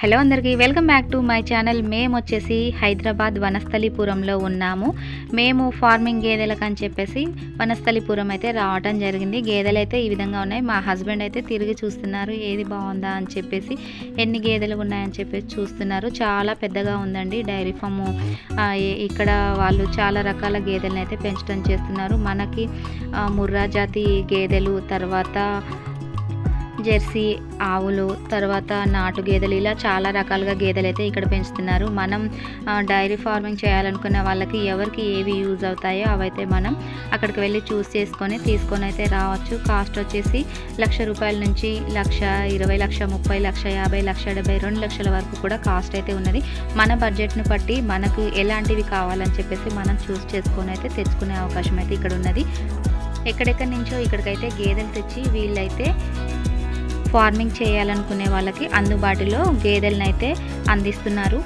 Hello అందరికీ welcome back to my channel. మేము వచ్చేసి హైదరాబాద్ వనస్థలిపురంలో ఉన్నాము. మేము ఫార్మింగ్ గేదెలకు అని చెప్పేసి వనస్థలిపురం అయితే రావడం జరిగింది. గేదెలు అయితే ఈ విధంగా ఉన్నాయి. మా హస్బెండ్ అయితే తిరిగి చూస్తున్నారు. ఏది బాగుందా అని చెప్పేసి ఎన్ని గేదెలు ఉన్నాయని చెప్పేసి చూస్తున్నారు. చాలా పెద్దగా ఉందండి. డైరీ ఫామ్ ఇక్కడ వాళ్ళు చాలా రకాల గేదెలను అయితే పెంచడం చేస్తున్నారు. మనకి ముర్రా జాతి గేదెలు తర్వాత జెర్సీ ఆవులు తర్వాత నాటు గేదెలు ఇలా చాలా రకాలుగా గేదెలు అయితే ఇక్కడ పెంచుతున్నారు. మనం డైరీ ఫార్మింగ్ చేయాలనుకున్న వాళ్ళకి ఎవరికి ఏవి యూజ్ అవుతాయో అవైతే మనం అక్కడికి వెళ్ళి చూస్ చేసుకొని తీసుకొని అయితే రావచ్చు. కాస్ట్ వచ్చేసి లక్ష రూపాయల నుంచి లక్ష ఇరవై లక్ష ముప్పై లక్ష యాభై లక్ష డెబ్బై రెండు లక్షల వరకు కూడా కాస్ట్ అయితే ఉన్నది. మన బడ్జెట్ను బట్టి మనకు ఎలాంటివి కావాలని చెప్పేసి మనం చూస్ చేసుకొని అయితే తెచ్చుకునే అవకాశం అయితే ఇక్కడ ఉన్నది. ఎక్కడెక్కడి నుంచో ఇక్కడికైతే గేదెలు తెచ్చి వీళ్ళైతే ఫార్మింగ్ చేయాలనుకునే వాళ్ళకి అందుబాటులో గేదెలను అయితే అందిస్తున్నారు.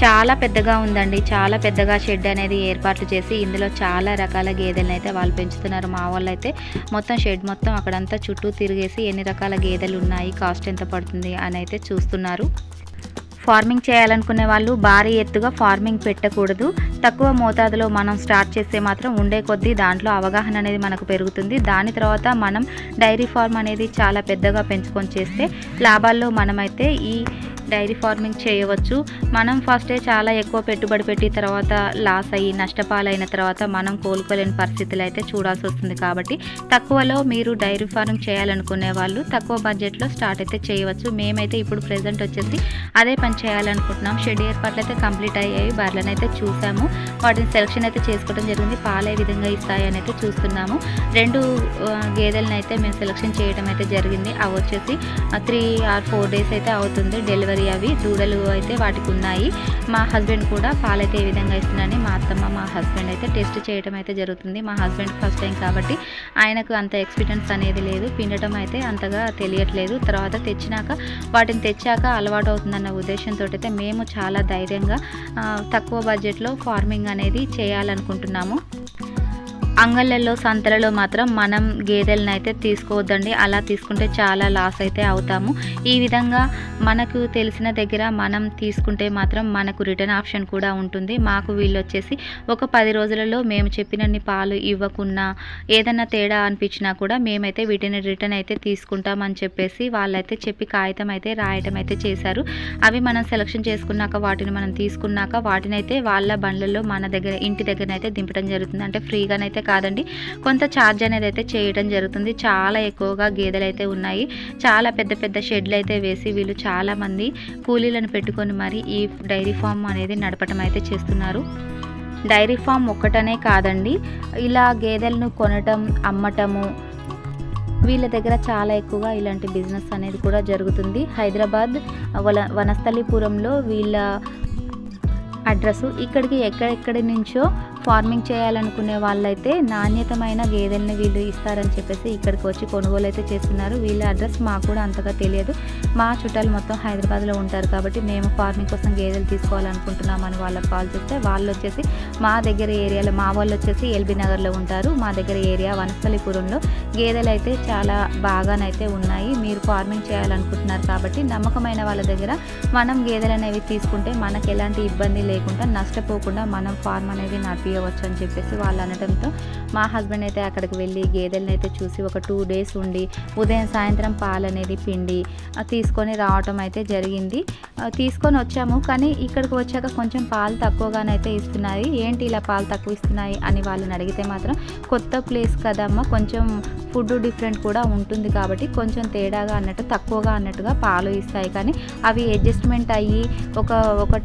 చాలా పెద్దగా ఉందండి. చాలా పెద్దగా షెడ్ అనేది ఏర్పాట్లు చేసి ఇందులో చాలా రకాల గేదెలను అయితే వాళ్ళు పెంచుతున్నారు. మా వాళ్ళు అయితే మొత్తం షెడ్ మొత్తం అక్కడంతా చుట్టూ తిరిగేసి ఎన్ని రకాల గేదెలు ఉన్నాయి కాస్ట్ ఎంత పడుతుంది అని అయితే చూస్తున్నారు. ఫార్మింగ్ చేయాలనుకునే వాళ్ళు భారీ ఎత్తుగా ఫార్మింగ్ పెట్టకూడదు. తక్కువ మోతాదులో మనం స్టార్ట్ చేస్తే మాత్రం ఉండే కొద్దీ దాంట్లో అవగాహన అనేది మనకు పెరుగుతుంది. దాని తర్వాత మనం డైరీ ఫార్మ్ అనేది చాలా పెద్దగా పెంచుకొని చేస్తే లాభాల్లో మనమైతే ఈ డైరీ ఫార్మింగ్ చేయవచ్చు. మనం ఫస్టే చాలా ఎక్కువ పెట్టుబడి పెట్టి తర్వాత లాస్ అయ్యి నష్టపాలైన తర్వాత మనం కోలుకోలేని పరిస్థితులు అయితే చూడాల్సి వస్తుంది కాబట్టి తక్కువలో మీరు డైరీ ఫార్మింగ్ చేయాలనుకునే వాళ్ళు తక్కువ బడ్జెట్లో స్టార్ట్ అయితే చేయవచ్చు. మేమైతే ఇప్పుడు ప్రజెంట్ వచ్చేసి అదే పని చేయాలనుకుంటున్నాం. షెడ్ ఏర్పాట్లు అయితే కంప్లీట్ అయ్యాయి. బర్లను అయితే చూసాము. వాటిని సెలక్షన్ అయితే చేసుకోవడం జరిగింది. పాలు ఏ విధంగా ఇస్తాయి అయితే చూస్తున్నాము. రెండు గేదెలను అయితే మేము సెలక్షన్ చేయడం అయితే జరిగింది. అవి వచ్చేసి త్రీ ఆర్ ఫోర్ డేస్ అయితే అవుతుంది డెలివరీ. అవి దూడలు అయితే వాటికి ఉన్నాయి. మా హస్బెండ్ కూడా పాలైతే ఏ విధంగా ఇస్తున్నాయని మా అత్తమ్మ మా హస్బెండ్ అయితే టెస్ట్ చేయడం అయితే జరుగుతుంది. మా హస్బెండ్ ఫస్ట్ టైం కాబట్టి ఆయనకు అంత ఎక్స్పీరియన్స్ అనేది లేదు. పిండటం అయితే అంతగా తెలియట్లేదు. తర్వాత తెచ్చినాక వాటిని తెచ్చాక అలవాటు అవుతుందన్న ఉద్దేశంతో అయితే మేము చాలా ధైర్యంగా తక్కువ బడ్జెట్లో ఫార్మింగ్ అనేది చేయాలనుకుంటున్నాము. అంగళ్ళల్లో సంతలలో మాత్రం మనం గేదెలను అయితే తీసుకోవద్దండి. అలా తీసుకుంటే చాలా లాస్ అయితే అవుతాము. ఈ విధంగా మనకు తెలిసిన దగ్గర మనం తీసుకుంటే మాత్రం మనకు రిటర్న్ ఆప్షన్ కూడా ఉంటుంది. మాకు వీళ్ళు వచ్చేసి ఒక పది రోజులలో మేము చెప్పినన్ని పాలు ఇవ్వకున్నా ఏదన్నా తేడా అనిపించినా కూడా మేమైతే వీటిని రిటర్న్ అయితే తీసుకుంటామని చెప్పేసి వాళ్ళైతే చెప్పి కాగితం అయితే రాయటం అయితే చేశారు. అవి మనం సెలక్షన్ చేసుకున్నాక వాటిని మనం తీసుకున్నాక వాటినైతే వాళ్ళ బండ్లలో మన దగ్గర ఇంటి దగ్గర అయితే దింపడం జరుగుతుంది. అంటే ఫ్రీగానైతే కాదండి. కొంత ఛార్జ్ అనేది అయితే చేయడం జరుగుతుంది. చాలా ఎక్కువగా గేదెలు అయితే ఉన్నాయి. చాలా పెద్ద పెద్ద షెడ్లు అయితే వేసి వీళ్ళు చాలామంది కూలీలను పెట్టుకొని మరి ఈ డైరీ ఫామ్ అనేది నడపటం అయితే చేస్తున్నారు. డైరీ ఫామ్ ఒక్కటనే కాదండి. ఇలా గేదెలను కొనటం అమ్మటము వీళ్ళ దగ్గర చాలా ఎక్కువగా ఇలాంటి బిజినెస్ అనేది కూడా జరుగుతుంది. హైదరాబాద్ వల వనస్థలిపురంలో వీళ్ళ అడ్రస్ ఇక్కడికి ఎక్కడెక్కడి నుంచో ఫార్మింగ్ చేయాలనుకునే వాళ్ళైతే నాణ్యతమైన గేదెల్ని వీళ్ళు ఇస్తారని చెప్పేసి ఇక్కడికి వచ్చి కొనుగోలు అయితే చేస్తున్నారు. వీళ్ళ అడ్రస్ మాకు కూడా అంతగా తెలియదు. మా చుట్టాలు మొత్తం హైదరాబాద్లో ఉంటారు కాబట్టి మేము ఫార్మింగ్ కోసం గేదెలు తీసుకోవాలనుకుంటున్నామని వాళ్ళకి కాల్ చేస్తే వాళ్ళు వచ్చేసి మా దగ్గర ఏరియాలో మా వాళ్ళు వచ్చేసి ఎల్బీ నగర్లో ఉంటారు. మా దగ్గర ఏరియా వనస్థలిపురంలో గేదెలు అయితే చాలా బాగానైతే ఉన్నాయి. మీరు ఫార్మింగ్ చేయాలనుకుంటున్నారు కాబట్టి నమ్మకమైన వాళ్ళ దగ్గర మనం గేదెలు అనేవి తీసుకుంటే మనకు ఎలాంటి ఇబ్బంది లేకుండా నష్టపోకుండా మనం ఫార్మ్ అనేది నడిపించవచ్చు అని చెప్పేసి వాళ్ళు అనడంతో మా హస్బెండ్ అయితే అక్కడికి వెళ్ళి గేదెలను అయితే చూసి ఒక టూ డేస్ ఉండి ఉదయం సాయంత్రం పాలు అనేది పిండి తీసుకొని రావటం అయితే జరిగింది. తీసుకొని వచ్చాము కానీ ఇక్కడికి వచ్చాక కొంచెం పాలు తక్కువగానైతే ఇస్తున్నాయి. ఏంటి ఇలా పాలు తక్కువ ఇస్తున్నాయి అని వాళ్ళని అడిగితే మాత్రం కొత్త ప్లేస్ కదమ్మా కొంచెం ఫుడ్ డిఫరెంట్ కూడా ఉంటుంది కాబట్టి కొంచెం తేడాగా అన్నట్టు తక్కువగా అన్నట్టుగా పాలు ఇస్తాయి. కానీ అవి అడ్జస్ట్మెంట్ అయ్యి ఒక ఒక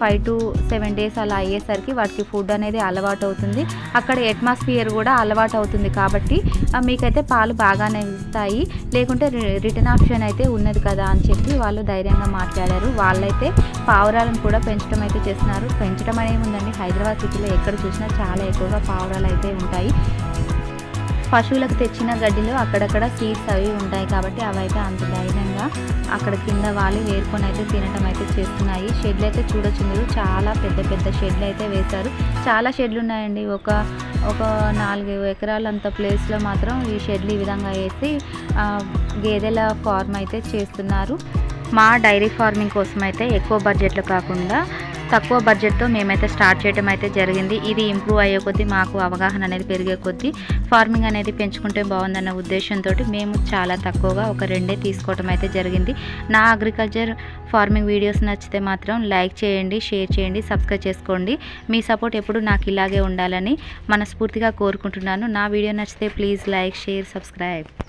ఫైవ్ టు సెవెన్ డేస్ అలా అయ్యేసరికి వాటికి ఫుడ్ అనేది అలవాటు అవుతుంది అక్కడ అట్మాస్ఫియర్ కూడా అలవాటు అవుతుంది కాబట్టి మీకైతే పాలు బాగానే ఇస్తాయి. లేకుంటే రి- రిటర్న్ ఆప్షన్ అయితే ఉన్నది కదా అని చెప్పి వాళ్ళు ధైర్యంగా మాట్లాడారు. వాళ్ళైతే పావురాలను కూడా పెంచడం అయితే చేస్తున్నారు. పెంచడం అనేది ఉందండి. హైదరాబాద్ సిటీలో ఎక్కడ చూసినా చాలా ఎక్కువగా పావురాలు అయితే ఉంటాయి. పశువులకు తెచ్చిన గడ్డిలో అక్కడక్కడ సీడ్స్ అవి ఉంటాయి కాబట్టి అవైతే అంత ధైర్యంగా అక్కడ కింద వాళ్ళు వేరుకొని అయితే తినటం అయితే చేస్తున్నాయి. షెడ్లు అయితే చూడొచ్చు మీరు చాలా పెద్ద పెద్ద షెడ్లు అయితే వేశారు. చాలా షెడ్లు ఉన్నాయండి. ఒక ఒక నాలుగు ఎకరాలంత ప్లేస్లో మాత్రం ఈ షెడ్లు ఈ విధంగా వేసి గేదెల ఫార్మ్ అయితే చేస్తున్నారు. మా డైరీ ఫార్మింగ్ కోసం అయితే ఎక్కువ బడ్జెట్లో కాకుండా తక్కువ బడ్జెట్తో మేమైతే స్టార్ట్ చేయడం అయితే జరిగింది. ఇది ఇంప్రూవ్ అయ్యే కొద్దీ మాకు అవగాహన అనేది పెరిగే కొద్దీ ఫార్మింగ్ అనేది పెంచుకుంటే బాగుందన్న ఉద్దేశంతో మేము చాలా తక్కువగా ఒక రెండే తీసుకోవడం అయితే జరిగింది. నా అగ్రికల్చర్ ఫార్మింగ్ వీడియోస్ నచ్చితే మాత్రం లైక్ చేయండి షేర్ చేయండి సబ్స్క్రైబ్ చేసుకోండి. మీ సపోర్ట్ ఎప్పుడు నాకు ఇలాగే ఉండాలని మనస్ఫూర్తిగా కోరుకుంటున్నాను. నా వీడియో నచ్చితే ప్లీజ్ లైక్ షేర్ సబ్స్క్రైబ్